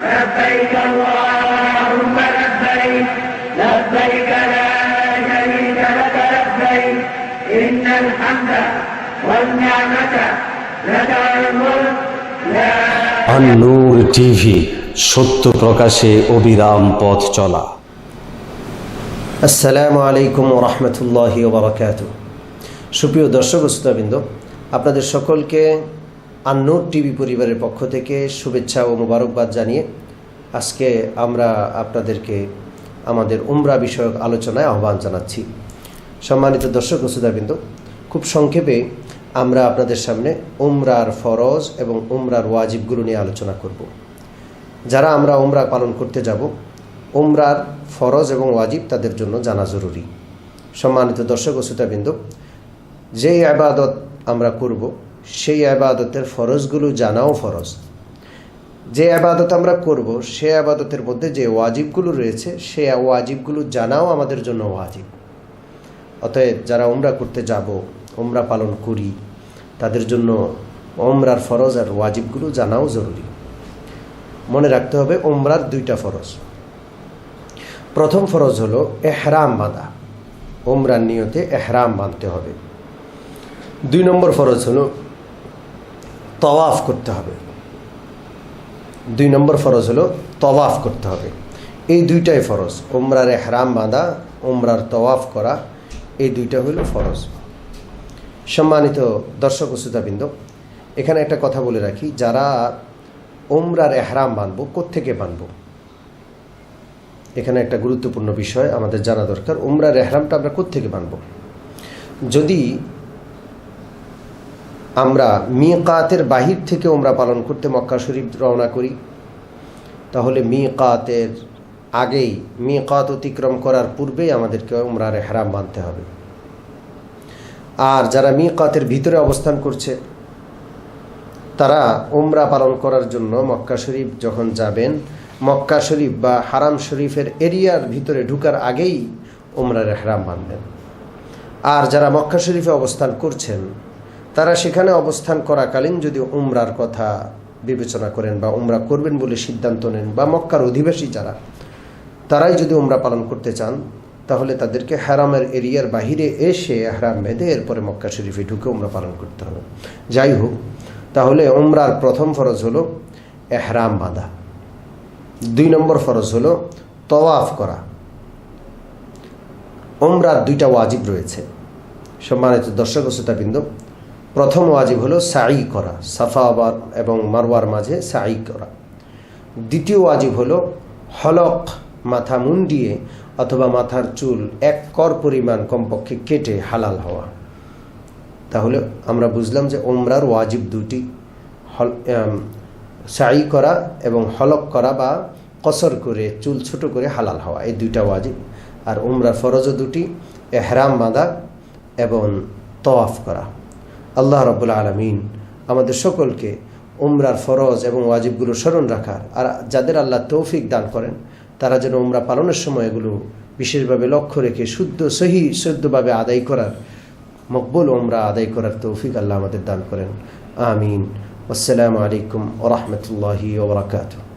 لبيك اللهم لبيك لبيك لا شريك لك لبيك إن الحمد والنعمة لك الملك لا আন্নুর TV সত্য প্রকাশে অবিরাম পথ চলা আসসালামু আলাইকুম রহমতুল্লাহি ওবরাকাত সুপ্রিয় দর্শক শ্রোতাবৃন্দ আপনাদের সকলকে আন্নুর টিভি পরিবারের পক্ষ থেকে শুভেচ্ছা ও মোবারকবাদ জানিয়ে আজকে আমরা আপনাদেরকে আমাদের উমরা বিষয়ক আলোচনায় আহ্বান জানাচ্ছি। সম্মানিত দর্শক শ্রোতাবৃন্দ, খুব সংক্ষেপে আমরা আপনাদের সামনে উমরার ফরজ এবং উমরার ওয়াজিবগুলো নিয়ে আলোচনা করব। যারা আমরা উমরা পালন করতে যাব, উমরার ফরজ এবং ওয়াজিব তাদের জন্য জানা জরুরি। সম্মানিত দর্শক শ্রোতাবৃন্দ যেই আবাদত আমরা করব সেই আবাদতের ফরজগুলো জানাও ফরজ। যে আবাদত আমরা করব, সে আবাদতের মধ্যে যে ওয়াজিবগুলো রয়েছে, সে ওয়াজিবগুলো জানাও আমাদের জন্য ওয়াজিব। অতএব যারা ওমরা করতে যাব ওমরা পালন করি, তাদের জন্য ওমরার ফরজ আর ওয়াজিবগুলো জানাও জরুরি। মনে রাখতে হবে ওমরার দুইটা ফরজ। প্রথম ফরজ হলো এহরাম বাঁধা। ওমরার নিয়তে এহরাম বাঁধতে হবে। দুই নম্বর ফরজ হলো তওয়াফ করতে হবে। দুই নম্বর ফরজ হলো তওয়াফ করতে হবে। এই দুইটাই ফরজ। ওমরার এহরাম বাঁধা, উমরার তওয়াফ করা, এই দুইটা হলো ফরজ। সম্মানিত দর্শক শ্রোতাবৃন্দ, এখানে একটা কথা বলে রাখি, যারা ওমরার এহরাম বাঁধবো, কোত্থেকে বাঁধবো? এখানে একটা গুরুত্বপূর্ণ বিষয় আমাদের জানা দরকার, উমরার এহরামটা আমরা কোত্থেকে বাঁধবো? যদি আমরা মিকাতের বাহির থেকে ওমরা পালন করতে মক্কা শরীফ রওনা করি। তাহলে মিকাতের আগেই, মিকাত অতিক্রম করার পূর্বেই আমাদেরকে উমরার এহরাম বাঁধতে হবে। আর যারা মিকাতের ভিতরে অবস্থান করছে, তারা ওমরা পালন করার জন্য মক্কা শরীফ যখন যাবেন, মক্কা শরীফ বা হারাম শরীফের এরিয়ার ভিতরে ঢুকার আগেই উমরার এহরাম বাঁধবেন আর যারা মক্কা শরীফে অবস্থান করছেন তারা সেখানে অবস্থান করাকালীন যদি উমরার কথা বিবেচনা করেন বা উমরা করবেন বলে সিদ্ধান্ত নেন, বা মক্কার অধিবাসী যারা, তারাই যদি উমরা পালন করতে চান, তাহলে তাদেরকে হারামের এরিয়ার বাহিরে এসে হারাম বেঁধে এরপরে মক্কা শরীফে ঢুকে উমরা পালন করতে হবে। যাই হোক, তাহলে উমরার প্রথম ফরজ হলো এহরাম বাঁধা। দুই নম্বর ফরজ হলো তওয়াফ করা। উমরার দুইটা ওয়াজিব রয়েছে। সম্মানিত দর্শক শ্রোতাবৃন্দ প্রথম ওয়াজিব হলো সাই করা সাফা এবং মারওয়ার মাঝে সাই করা। দ্বিতীয় ওয়াজিব হলো হলক, মাথা মুন্ডিয়ে অথবা মাথার চুল এক কর পরিমাণ কমপক্ষে কেটে হালাল হওয়া। তাহলে আমরা বুঝলাম যে ওমরার ওয়াজিব দুটি, হল সাই করা এবং হলক করা বা কসর করে, চুল ছোট করে হালাল হওয়া, এই দুইটা ওয়াজিব। আর উমরার ফরজও দুটি, এহরাম বাঁধা এবং তওয়াফ করা। আল্লাহ রব্বুল আলমিন আমাদের সকলকে উমরার ফরজ এবং ওয়াজিবগুলো স্মরণ রাখার আর যাদের আল্লাহ তৌফিক দান করেন, তারা যেন উমরা পালনের সময় এগুলো বিশেষভাবে লক্ষ্য রেখে শুদ্ধ, সহি, শুদ্ধভাবে আদায় করার, মকবুল উমরা আদায় করার তৌফিক আল্লাহ আমাদের দান করেন। আমিন। আসসালামু আলাইকুম ওরহমতুল্লাহি ওবরাকাতু